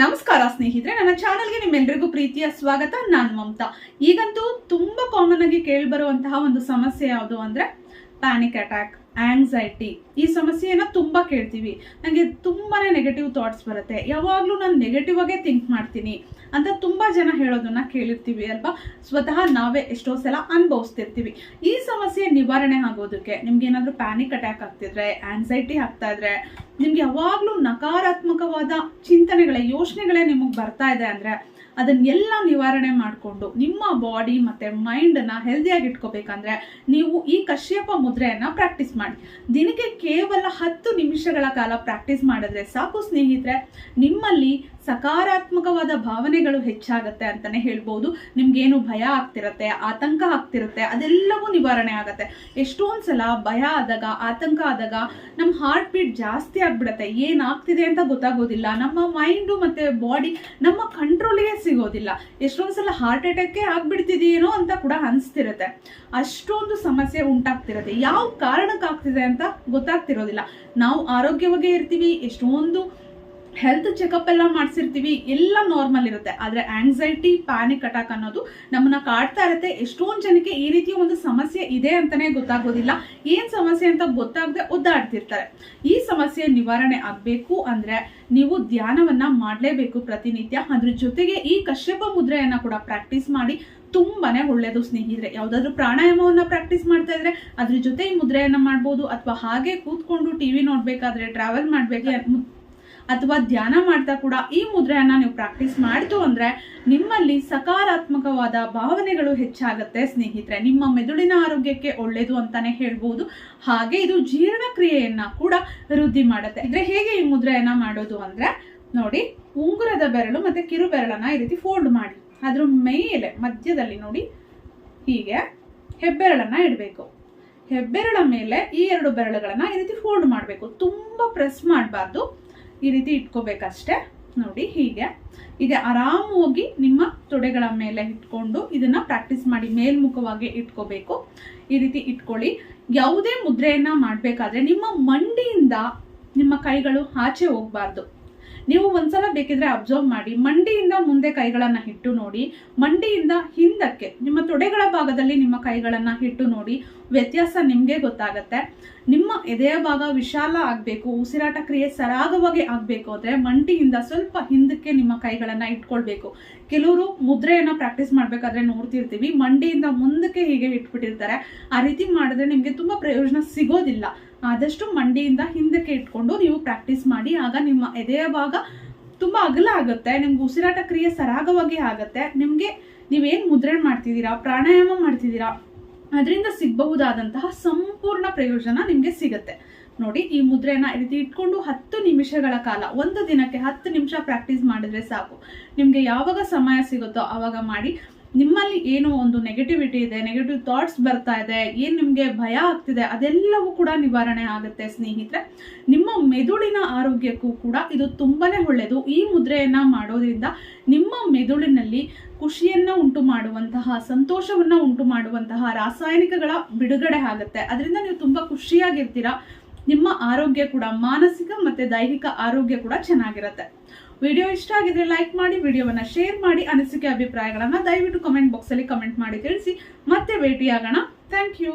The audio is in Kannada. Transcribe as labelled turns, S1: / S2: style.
S1: ನಮಸ್ಕಾರ ಸ್ನೇಹಿತರೆ, ನನ್ನ ಚಾನಲ್ಗೆ ನಿಮ್ಮೆಲ್ಲರಿಗೂ ಪ್ರೀತಿಯ ಸ್ವಾಗತ. ನಾನು ಮಮತಾ. ಈಗಂತೂ ತುಂಬಾ ಕಾಮನ್ ಆಗಿ ಕೇಳಿಬರುವಂತಹ ಒಂದು ಸಮಸ್ಯೆ ಯಾವುದು ಅಂದ್ರೆ ಪ್ಯಾನಿಕ್ ಅಟ್ಯಾಕ್ ಆಂಗ್ಸೈಟಿ ಈ ಸಮಸ್ಯೆಯನ್ನು ತುಂಬ ಕೇಳ್ತೀವಿ. ನನಗೆ ತುಂಬಾ ನೆಗೆಟಿವ್ ಥಾಟ್ಸ್ ಬರುತ್ತೆ. ಯಾವಾಗಲೂ ನಾನು ನೆಗೆಟಿವ್ ಆಗೇ ಥಿಂಕ್ ಮಾಡ್ತೀನಿ ಅಂತ ತುಂಬ ಜನ ಹೇಳೋದನ್ನು ಕೇಳಿರ್ತೀವಿ ಅಲ್ವಾ? ಸ್ವತಃ ನಾವೇ ಎಷ್ಟೋ ಸಲ ಅನುಭವಿಸ್ತಿರ್ತೀವಿ. ಈ ಸಮಸ್ಯೆ ನಿವಾರಣೆ ಆಗೋದಕ್ಕೆ ನಿಮ್ಗೆ ಏನಾದರೂ ಪ್ಯಾನಿಕ್ ಅಟ್ಯಾಕ್ ಆಗ್ತಿದ್ರೆ ಆಂಗ್ಸೈಟಿ ಆಗ್ತಾ ಇದ್ರೆ, ನಿಮ್ಗೆ ಯಾವಾಗಲೂ ನಕಾರಾತ್ಮಕವಾದ ಚಿಂತನೆಗಳೇ, ಯೋಚನೆಗಳೇ ನಿಮಗೆ ಬರ್ತಾ ಇದೆ ಅಂದ್ರೆ ಅದನ್ನೆಲ್ಲ ನಿವಾರಣೆ ಮಾಡಿಕೊಂಡು ನಿಮ್ಮ ಬಾಡಿ ಮತ್ತು ಮೈಂಡನ್ನು ಹೆಲ್ದಿಯಾಗಿ ಇಟ್ಕೋಬೇಕಂದ್ರೆ ನೀವು ಈ ಕಶ್ಯಪ ಮುದ್ರೆಯನ್ನು ಪ್ರಾಕ್ಟೀಸ್ ಮಾಡಿ. ದಿನಕ್ಕೆ ಕೇವಲ ಹತ್ತು ನಿಮಿಷಗಳ ಕಾಲ ಪ್ರಾಕ್ಟೀಸ್ ಮಾಡಿದ್ರೆ ಸಾಕು ಸ್ನೇಹಿತರೆ, ನಿಮ್ಮಲ್ಲಿ ಸಕಾರಾತ್ಮಕವಾದ ಭಾವನೆಗಳು ಹೆಚ್ಚಾಗುತ್ತೆ ಅಂತಲೇ ಹೇಳ್ಬೋದು. ನಿಮ್ಗೇನು ಭಯ ಆಗ್ತಿರತ್ತೆ, ಆತಂಕ ಆಗ್ತಿರುತ್ತೆ, ಅದೆಲ್ಲವೂ ನಿವಾರಣೆ ಆಗುತ್ತೆ. ಎಷ್ಟೊಂದು ಸಲ ಭಯ ಆದಾಗ, ಆತಂಕ ಆದಾಗ ನಮ್ಮ ಹಾರ್ಟ್ ಬೀಟ್ ಜಾಸ್ತಿ ಆಗ್ಬಿಡುತ್ತೆ. ಏನಾಗ್ತಿದೆ ಅಂತ ಗೊತ್ತಾಗೋದಿಲ್ಲ. ನಮ್ಮ ಮೈಂಡು ಮತ್ತು ಬಾಡಿ ನಮ್ಮ ಕಂಟ್ರೋಲಿಗೆ ಸಿಗೋದಿಲ್ಲ. ಎಷ್ಟೊಂದ್ ಸಲ ಹಾರ್ಟ್ ಅಟ್ಯಾಕೇ ಆಗ್ಬಿಡ್ತಿದೀನೋ ಅಂತ ಕೂಡ ಅನಿಸ್ತಿರುತ್ತೆ. ಅಷ್ಟೊಂದು ಸಮಸ್ಯೆ ಉಂಟಾಗ್ತಿರುತ್ತೆ. ಯಾವ ಕಾರಣಕ್ಕಾಗ್ತಿದೆ ಅಂತ ಗೊತ್ತಾಗ್ತಿರೋದಿಲ್ಲ. ನಾವು ಆರೋಗ್ಯವಾಗೇ ಇರ್ತೀವಿ, ಎಷ್ಟೊಂದು ಹೆಲ್ತ್ ಚೆಕಪ್ ಎಲ್ಲ ಮಾಡಿಸಿರ್ತೀವಿ, ಎಲ್ಲ ನಾರ್ಮಲ್ ಇರುತ್ತೆ. ಆದ್ರೆ ಆಂಗ್ಸೈಟಿ ಪ್ಯಾನಿಕ್ ಅಟ್ಯಾಕ್ ಅನ್ನೋದು ನಮ್ಮನ್ನ ಕಾಡ್ತಾ ಇರುತ್ತೆ. ಎಷ್ಟೊಂದು ಜನಕ್ಕೆ ಈ ರೀತಿಯ ಒಂದು ಸಮಸ್ಯೆ ಇದೆ ಅಂತಾನೆ ಗೊತ್ತಾಗೋದಿಲ್ಲ. ಏನು ಸಮಸ್ಯೆ ಅಂತ ಗೊತ್ತಾಗದೆ ಒದ್ದಾಡ್ತಿರ್ತಾರೆ. ಈ ಸಮಸ್ಯೆ ನಿವಾರಣೆ ಆಗಬೇಕು ಅಂದ್ರೆ ನೀವು ಧ್ಯಾನವನ್ನ ಮಾಡಲೇಬೇಕು ಪ್ರತಿನಿತ್ಯ. ಅದ್ರ ಜೊತೆಗೆ ಈ ಕಶ್ಯಪ ಮುದ್ರೆಯನ್ನ ಕೂಡ ಪ್ರಾಕ್ಟೀಸ್ ಮಾಡಿ ತುಂಬಾನೇ ಒಳ್ಳೇದು ಸ್ನೇಹಿತರೆ. ಯಾವ್ದಾದ್ರು ಪ್ರಾಣಾಯಾಮವನ್ನ ಪ್ರಾಕ್ಟೀಸ್ ಮಾಡ್ತಾ ಇದ್ರೆ ಅದ್ರ ಜೊತೆ ಈ ಮುದ್ರೆಯನ್ನ ಮಾಡ್ಬೋದು. ಅಥವಾ ಹಾಗೆ ಕೂತ್ಕೊಂಡು ಟಿವಿ ನೋಡ್ಬೇಕಾದ್ರೆ ಟ್ರಾವೆಲ್ ಮಾಡ್ಬೇಕು. ಅಥವಾ ಧ್ಯಾನ ಮಾಡ್ತಾ ಕೂಡ ಈ ಮುದ್ರೆಯನ್ನು ನೀವು ಪ್ರಾಕ್ಟೀಸ್ ಮಾಡ್ತು ಅಂದ್ರೆ ನಿಮ್ಮಲ್ಲಿ ಸಕಾರಾತ್ಮಕವಾದ ಭಾವನೆಗಳು ಹೆಚ್ಚಾಗತ್ತೆ ಸ್ನೇಹಿತರೆ. ನಿಮ್ಮ ಮೆದುಳಿನ ಆರೋಗ್ಯಕ್ಕೆ ಒಳ್ಳೆಯದು ಅಂತಾನೆ ಹೇಳ್ಬೋದು. ಹಾಗೆ ಇದು ಜೀರ್ಣಕ್ರಿಯೆಯನ್ನ ಕೂಡ ವೃದ್ಧಿ ಮಾಡುತ್ತೆ. ಇದ್ರೆ ಹೇಗೆ ಈ ಮುದ್ರೆಯನ್ನ ಮಾಡೋದು ಅಂದ್ರೆ ನೋಡಿ, ಉಂಗುರದ ಬೆರಳು ಮತ್ತೆ ಕಿರು ಬೆರಳನ್ನ ಈ ರೀತಿ ಫೋಲ್ಡ್ ಮಾಡಿ. ಅದ್ರ ಮೇಲೆ, ಮಧ್ಯದಲ್ಲಿ ನೋಡಿ, ಹೀಗೆ ಹೆಬ್ಬೆರಳನ್ನ ಇಡಬೇಕು. ಹೆಬ್ಬೆರಳ ಮೇಲೆ ಈ ಎರಡು ಬೆರಳುಗಳನ್ನ ಈ ರೀತಿ ಫೋಲ್ಡ್ ಮಾಡಬೇಕು. ತುಂಬಾ ಪ್ರೆಸ್ ಮಾಡಬಾರ್ದು. ಈ ರೀತಿ ಇಟ್ಕೋಬೇಕಷ್ಟೆ. ನೋಡಿ ಹೀಗೆ. ಹೀಗೆ ಆರಾಮಾಗಿ ನಿಮ್ಮ ತೊಡೆಗಳ ಮೇಲೆ ಇಟ್ಕೊಂಡು ಇದನ್ನ ಪ್ರಾಕ್ಟೀಸ್ ಮಾಡಿ ಮೇಲ್ಮುಖವಾಗಿ ಇಟ್ಕೋಬೇಕು. ಈ ರೀತಿ ಇಟ್ಕೊಳ್ಳಿ. ಯಾವುದೇ ಮುದ್ರೆಯನ್ನ ಮಾಡಬೇಕಾದ್ರೆ ನಿಮ್ಮ ಮಂಡಿಯಿಂದ ನಿಮ್ಮ ಕೈಗಳು ಆಚೆ ಹೋಗ್ಬಾರ್ದು. ನೀವು ಒಂದ್ಸಲ ಬೇಕಿದ್ರೆ ಅಬ್ಸರ್ವ್ ಮಾಡಿ, ಮಂಡಿಯಿಂದ ಮುಂದೆ ಕೈಗಳನ್ನ ಇಟ್ಟು ನೋಡಿ, ಮಂಡಿಯಿಂದ ಹಿಂದಕ್ಕೆ, ನಿಮ್ಮ ತೊಡೆಗಳ ಭಾಗದಲ್ಲಿ ನಿಮ್ಮ ಕೈಗಳನ್ನ ಇಟ್ಟು ನೋಡಿ, ವ್ಯತ್ಯಾಸ ನಿಮ್ಗೆ ಗೊತ್ತಾಗತ್ತೆ. ನಿಮ್ಮ ಎದೆಯ ಭಾಗ ವಿಶಾಲ ಆಗ್ಬೇಕು, ಉಸಿರಾಟ ಕ್ರಿಯೆ ಸರಾಗವಾಗಿ ಆಗ್ಬೇಕು ಅಂದ್ರೆ ಮಂಡಿಯಿಂದ ಸ್ವಲ್ಪ ಹಿಂದಕ್ಕೆ ನಿಮ್ಮ ಕೈಗಳನ್ನ ಇಟ್ಕೊಳ್ಬೇಕು. ಕೆಲವರು ಮುದ್ರೆಯನ್ನ ಪ್ರಾಕ್ಟೀಸ್ ಮಾಡ್ಬೇಕಾದ್ರೆ ನೋಡ್ತಿರ್ತೀವಿ, ಮಂಡಿಯಿಂದ ಮುಂದಕ್ಕೆ ಹೀಗೆ ಇಟ್ಬಿಟ್ಟಿರ್ತಾರೆ. ಆ ರೀತಿ ಮಾಡಿದ್ರೆ ನಿಮ್ಗೆ ತುಂಬಾ ಪ್ರಯೋಜನ ಸಿಗೋದಿಲ್ಲ. ಆದಷ್ಟು ಮಂಡಿಯಿಂದ ಹಿಂದಕ್ಕೆ ಇಟ್ಕೊಂಡು ನೀವು ಪ್ರಾಕ್ಟೀಸ್ ಮಾಡಿ, ಆಗ ನಿಮ್ಮ ಎದೆಯ ಭಾಗ ತುಂಬ ಅಗಲ ಆಗುತ್ತೆ, ನಿಮ್ಗೆ ಉಸಿರಾಟ ಕ್ರಿಯೆ ಸರಾಗವಾಗಿ ಆಗುತ್ತೆ, ನಿಮಗೆ ನೀವೇನು ಮುದ್ರೆ ಮಾಡ್ತಿದ್ದೀರಾ, ಪ್ರಾಣಾಯಾಮ ಮಾಡ್ತಿದ್ದೀರಾ, ಅದರಿಂದ ಸಿಗಬಹುದಾದಂತಹ ಸಂಪೂರ್ಣ ಪ್ರಯೋಜನ ನಿಮಗೆ ಸಿಗುತ್ತೆ. ನೋಡಿ, ಈ ಮುದ್ರೆಯನ್ನ ಈ ರೀತಿ ಇಟ್ಕೊಂಡು ಹತ್ತು ನಿಮಿಷಗಳ ಕಾಲ, ಒಂದು ದಿನಕ್ಕೆ ಹತ್ತು ನಿಮಿಷ ಪ್ರಾಕ್ಟೀಸ್ ಮಾಡಿದ್ರೆ ಸಾಕು. ನಿಮಗೆ ಯಾವಾಗ ಸಮಯ ಸಿಗುತ್ತೋ ಆವಾಗ ಮಾಡಿ ನಿಮ್ಮಲ್ಲಿ ಏನೋ ಒಂದು ನೆಗೆಟಿವಿಟಿ ಇದೆ ನೆಗೆಟಿವ್ ಥಾಟ್ಸ್ ಬರ್ತಾ ಇದೆ, ಏನು ನಿಮಗೆ ಭಯ ಆಗ್ತಿದೆ, ಅದೆಲ್ಲವೂ ಕೂಡ ನಿವಾರಣೆ ಆಗುತ್ತೆ ಸ್ನೇಹಿತರೆ. ನಿಮ್ಮ ಮೆದುಳಿನ ಆರೋಗ್ಯಕ್ಕೂ ಕೂಡ ಇದು ತುಂಬಾನೇ ಒಳ್ಳೆಯದು ಈ ಮುದ್ರೆಯನ್ನು ಮಾಡೋದ್ರಿಂದ ನಿಮ್ಮ ಮೆದುಳಿನಲ್ಲಿ ಖುಷಿಯನ್ನು ಉಂಟು ಮಾಡುವಂತಹ, ಸಂತೋಷವನ್ನು ಉಂಟು ಮಾಡುವಂತಹ ರಾಸಾಯನಿಕಗಳ ಬಿಡುಗಡೆ ಆಗುತ್ತೆ. ಅದರಿಂದ ನೀವು ತುಂಬಾ ಖುಷಿಯಾಗಿರ್ತೀರಾ. ನಿಮ್ಮ ಆರೋಗ್ಯ ಕೂಡ, ಮಾನಸಿಕ ಮತ್ತೆ ದೈಹಿಕ ಆರೋಗ್ಯ ಕೂಡ ಚೆನ್ನಾಗಿರುತ್ತೆ. ವಿಡಿಯೋ ಇಷ್ಟ ಆಗಿದ್ರೆ ಲೈಕ್ ಮಾಡಿ, ವಿಡಿಯೋವನ್ನ ಶೇರ್ ಮಾಡಿ, ಅನಿಸಿಕೆ ಅಭಿಪ್ರಾಯಗಳನ್ನ ದಯವಿಟ್ಟು ಕಮೆಂಟ್ ಬಾಕ್ಸ್ ಅಲ್ಲಿ ಕಮೆಂಟ್ ಮಾಡಿ ತಿಳಿಸಿ. ಮತ್ತೆ ಭೇಟಿಯಾಗೋಣ. Thank you